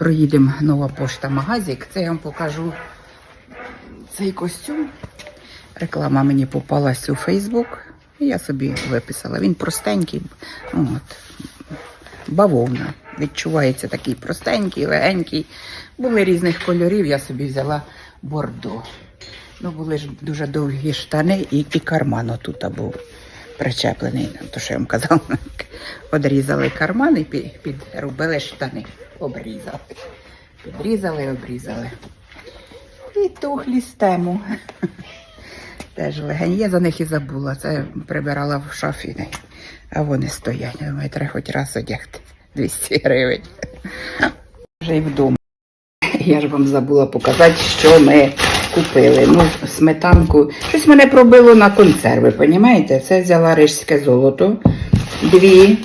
Проїдемо нова пошта магазик. Це я вам покажу цей костюм. Реклама мені попалась у Фейсбук. Я собі виписала. Він простенький. От. Бавовна. Відчувається такий простенький, легенький. Були різних кольорів, я собі взяла бордо. Ну, були ж дуже довгі штани і, і карман отут був причеплений. То, що я вам казала, одрізали карман і підробили штани. Обрізали. Підрізали, обрізали. І тухлі з. Теж легень. Я за них і забула. Це прибирала в шафі. А вони стоять. Думаю, треба хоч раз одягти. 200 гривень. Вже й вдома. Я ж вам забула показати, що ми купили. Ну, сметанку. Щось мене пробило на консерви, понімаєте? Це взяла рижське золото. Дві.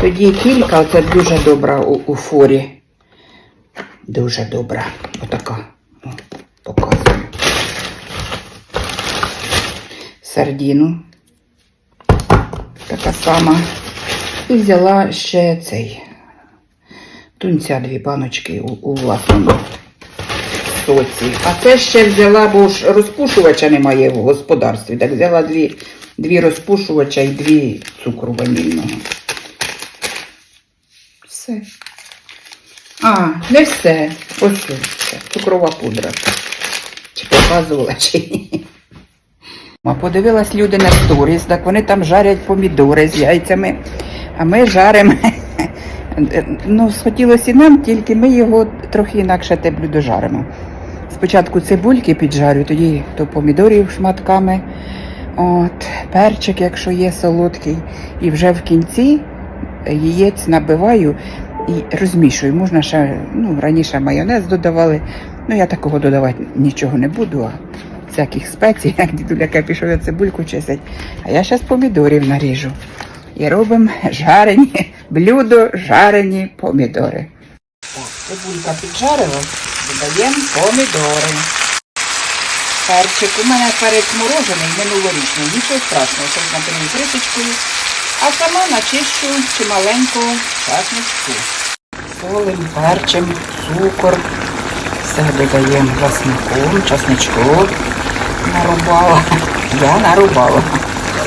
Тоді кілька, оце дуже добра у, у форі. Дуже добра. Отака. О, показую. Сардіну. Така сама. І взяла ще цей. Тунця дві баночки у, у власному соці. А це ще взяла, бо ж розпушувача немає в господарстві. Так взяла дві, дві розпушувача і дві цукру ванільного. Все. А, не все. Ось це. Цукрова пудра. Чи показувала, чи ні. Подивилась люди на сторіс, так вони там жарять помідори з яйцями, а ми жаримо. Ну, схотілося і нам, тільки ми його трохи інакше те блюдо жаримо. Спочатку цибульки піджарю, тоді то помідорів шматками, от, перчик, якщо є солодкий. І вже в кінці яєць набиваю і розмішую. Можна ще, ну, раніше майонез додавали. Ну, я такого додавати нічого не буду, а всяких спецій, як дідуляка пішов я цибульку чистить. А я зараз помідорів наріжу. І робимо жарені, блюдо жарені помідори. Так, цибулька піджарилась, додаємо помідори. Перчик у мене передморожений, минулорічний, нічого страшного, щось накрию кришечкою. А сама начищу чималенько часничку. Солим, перчим, цукор. Все додаємо власником, часничку. Нарубала. Я нарубала.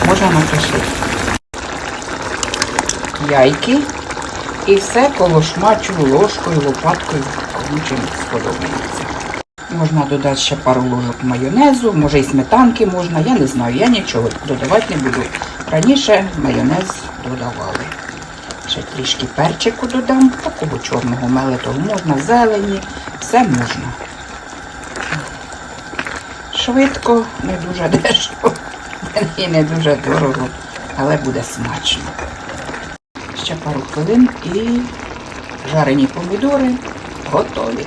Можна накришити. Яйки. І все колошмачу ложкою, лопаткою, кому сподобається. Можна додати ще пару ложок майонезу, може і сметанки можна, я не знаю, я нічого додавати не буду. Раніше майонез додавали. Ще трішки перчику додам, такого чорного мелитого можна, зелені, все можна. Швидко, не дуже дешево і не дуже дорого, але буде смачно. Ще пару хвилин і жарені помідори готові.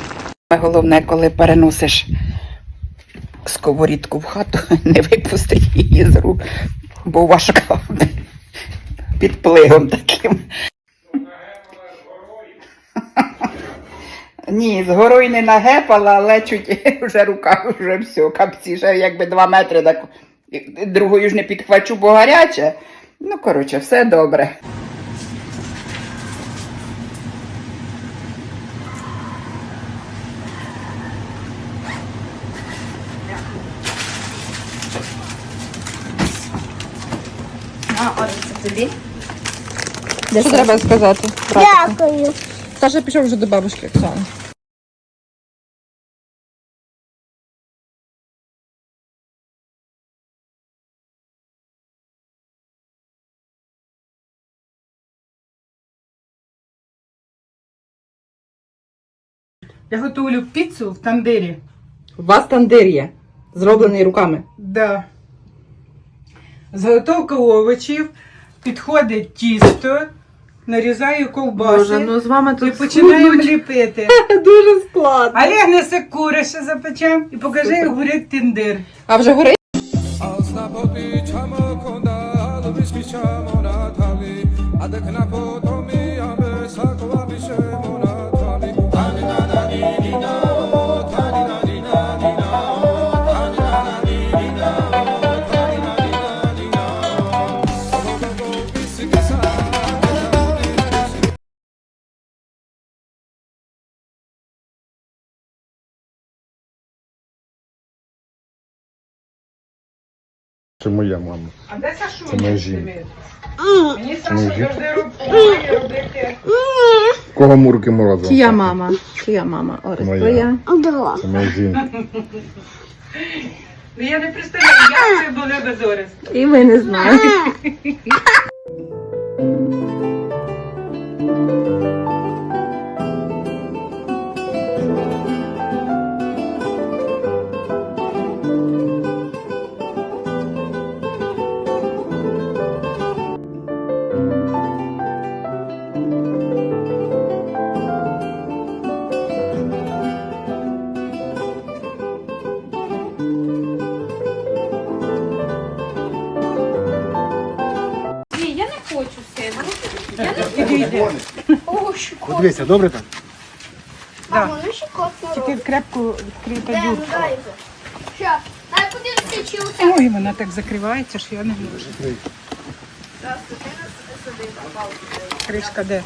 Головне, коли переносиш сковорідку в хату, не випустити її з рук, бо важка під пливом таким. Ні, з горою не нагепала, але чуть вже рука, вже все, капці, ще якби два метри, так другою ж не підхвачу, бо гаряче. Ну, коротше, все добре. А, Оля, це тобі? Що треба сказати? Дякую. Саша пішов вже до бабушки Оксани. Я готую піцу в тандирі. У вас тандир є, зроблений руками. Да. Заготовка овочів, підходить тісто, нарізаю ковбаси Боже, ну з вами і починаю починаємо схуднуть. ліпити. Дуже складно. А я не секури ще запечем і покажи, як горить тиндир. А вже горить? Altyazı M.K. Це моя мама. А де Сашуня? Це моя жінка. Мені Саша завжди робить робити. Кого мурки морозом? Чия мама? Чия мама? Орес, Моя. твоя. Це моя жінка. Ну я не представляю, як це були без Орес. І ви не знаєте. О, щекотно. Дивися, добре там? Мамо, ну щекотно. Тільки крепко відкрита ну дюрка. дай. Ща, дай подивися, чи у тебе. Ой, вона так закривається, що я не можу. Кришка де?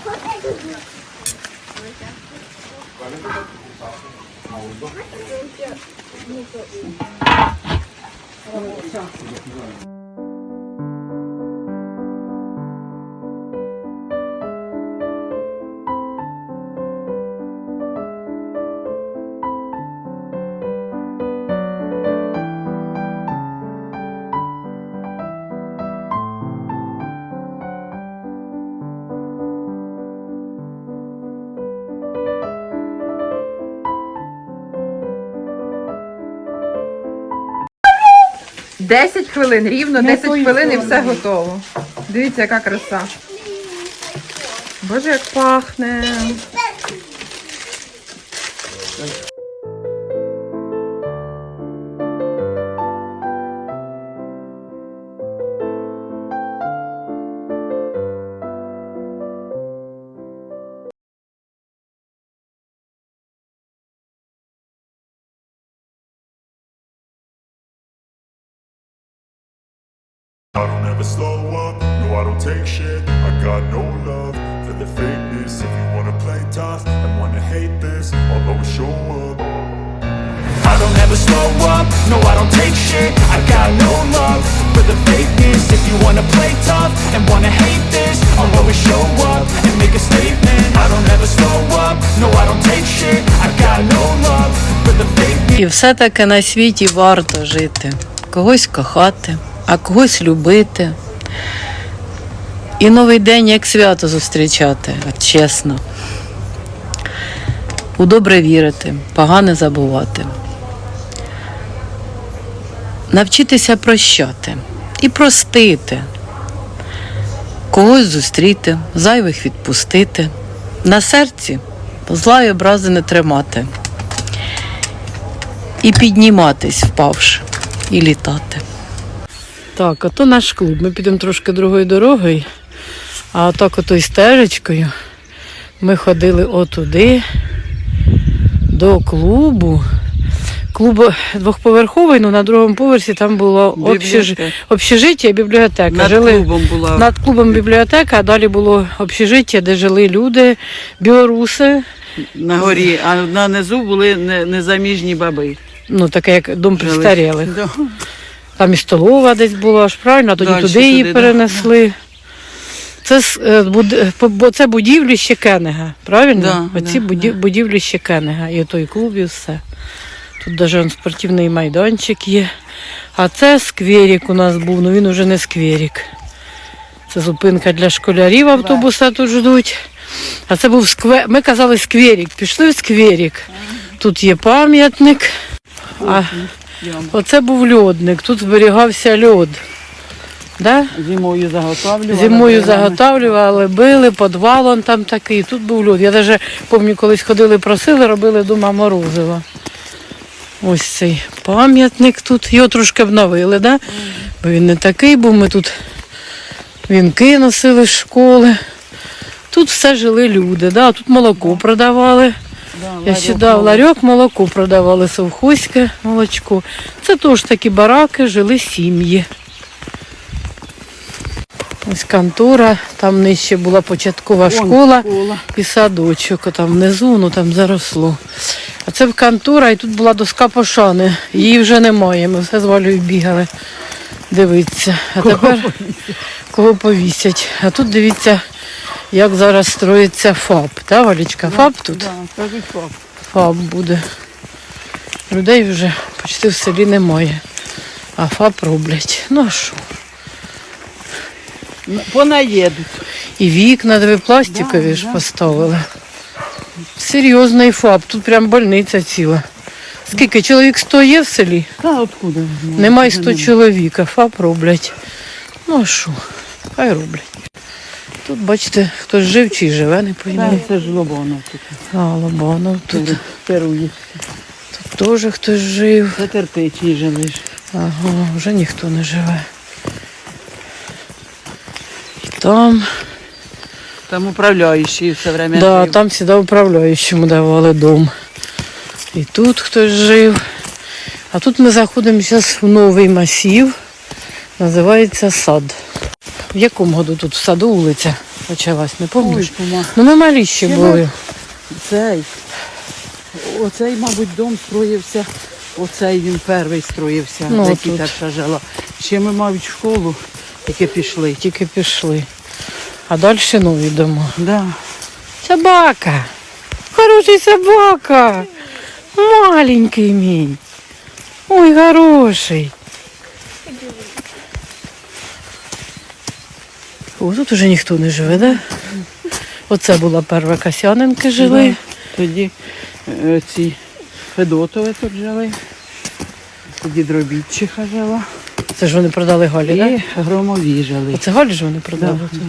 Десять хвилин, рівно 10 тої хвилин і все готово. Дивіться, яка краса. Боже, як пахне. I don't ever slow up, no I don't take shit I got no love for the fakeness If you wanna play tough and wanna hate this I'll always show up I don't ever slow up, no I don't take shit I got no love for the fakeness If you wanna play tough and wanna hate this I'll always show up and make a statement I don't ever slow up, no I don't take shit I got no love for the fakeness І все-таки на світі варто жити, когось кохати, а когось любити. І новий день як свято зустрічати, чесно. У добре вірити, погане забувати. Навчитися прощати і простити. Когось зустріти, зайвих відпустити. На серці зла й образи не тримати і підніматись, впавши, і літати. Так, а то наш клуб. Ми підемо трошки другою дорогою, а отак отою стежечкою ми ходили отуди, до клубу. Клуб двохповерховий, ну на другому поверсі там було общежи... общежиття і бібліотека. Над Жили... клубом була. Над клубом бібліотека, а далі було общежиття, де жили люди, білоруси, на горі, а на низу були незаміжні баби. ну таке як дом престарілих. Там і столова десь була аж правильно, а тоді Дальше туди її туди, да. перенесли. Це, е, буд- по- бо це будівлі ще Кенега, правильно? Да, Оці да, буді- да. будівлі ще Кенега, і той клуб, і все. Тут навіть спортивний майданчик є. А це скверик у нас був, ну він уже не скверик. Це зупинка для школярів, автобуса тут ждуть. А це був сквер. Ми казали скверик. Пішли в скверик. Тут є пам'ятник. А оце був льодник. Тут зберігався льод. Да? Зимою заготовлювали. Зимою брали. заготавлювали, били, подвал он там такий, тут був льод. Я навіть пам'ятаю, колись ходили, просили, робили дома морозиво. Ось цей пам'ятник тут. Його трошки обновили, да? бо він не такий був. Ми тут вінки носили з школи. Тут все жили люди, да? тут молоко продавали. Да, Я сюди в ларьок молоко продавали, совхозьке молочко. Це теж такі бараки, жили сім'ї. Ось контора, там нижче була початкова школа школа. і садочок, а там внизу, ну там заросло. А це в контора, і тут була доска пошани. Її вже немає. Ми все з Валею бігали. Дивіться. А тепер кого повісять. А тут дивіться, як зараз строїться ФАП. Та, Валічка? ФАП тут? Да, кажуть, пап. ФАП буде. Людей вже почти в селі немає. А ФАП роблять. Ну а що? Понаїдуть. І вікна диви пластикові Да, ж да. поставили. Серйозний ФАП, тут прям больниця ціла. Скільки чоловік 100 є в селі? Та откуда? Немає Вже 100 чоловік, а ФАП роблять. Ну а що? Хай роблять. Тут, бачите, хтось жив чи живе, не пойму. Це ж лобоно тут. А, Лобанов тут, Перує. тут теж хтось жив. Це терпичні жили. Ага, вже ніхто не живе. І там, Там управляючий все время да, жив. там завжди управляючому давали дом. І тут хтось жив. А тут ми заходимо зараз в новий масів. Називається сад. В якому году тут в саду вулиця почалась, не пам'ятаєш? Ну ми малі ще Ще були. Цей. Оцей, мабуть, дом строївся. Оцей він перший строївся, Ну, тут. перша жила. Ще ми, мабуть, в школу тільки пішли. Тільки пішли. А далі нові дома. Да. Собака. Хороший собака. Маленький мій. Ой, хороший. О, тут уже ніхто не живе, да? Оце була перша Касяненки жили. Тоді е, ці Федотові тут жили. Тоді Дробітчиха жила. Це ж вони продали Галі, І так? громові жили. Оце Галі ж вони продали Да. тут.